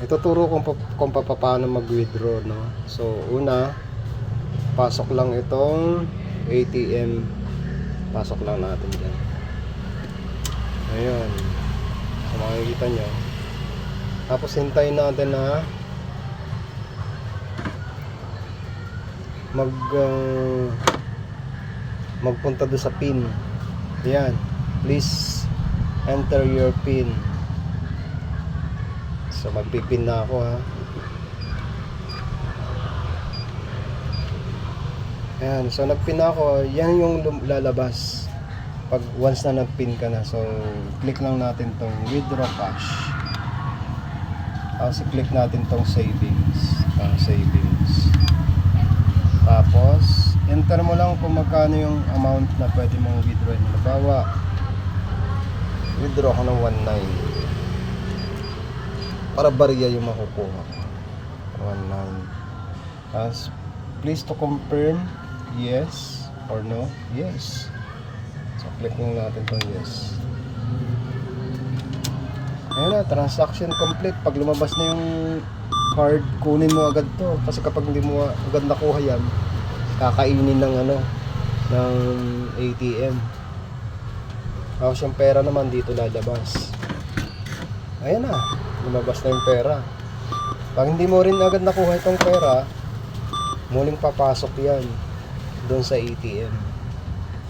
ituturo ko pa, kung pa, paano mag-withdraw, no? So, una, pasok lang itong ATM. Pasok lang natin dyan. Ayun. So, makikita nyo. Tapos, hintayin natin na mag ah, magpunta doon sa pin. Yan. Please enter your pin. So magpipin na ako ha. Ayan, so nagpin na ako, yan yung lalabas pag once na nagpin ka na. So click lang natin tong withdraw cash. Tapos click natin tong savings. Ang savings. Tapos, enter mo lang kung magkano yung amount na pwede mong withdraw. Halimbawa, withdraw ko ng 1.9 para barya yung makukuha ko. 1.9 Tapos, please to confirm yes or no. Yes. So, click lang natin tong yes. Ayan na, transaction complete. Pag lumabas na yung card, kunin mo agad to. Kasi kapag hindi mo agad nakuha yan, kakainin ng ano, ng ATM. Tapos yung pera naman dito lalabas. Ayan na, lumabas na yung pera. Pag hindi mo rin agad nakuha itong pera, muling papasok yan doon sa ATM.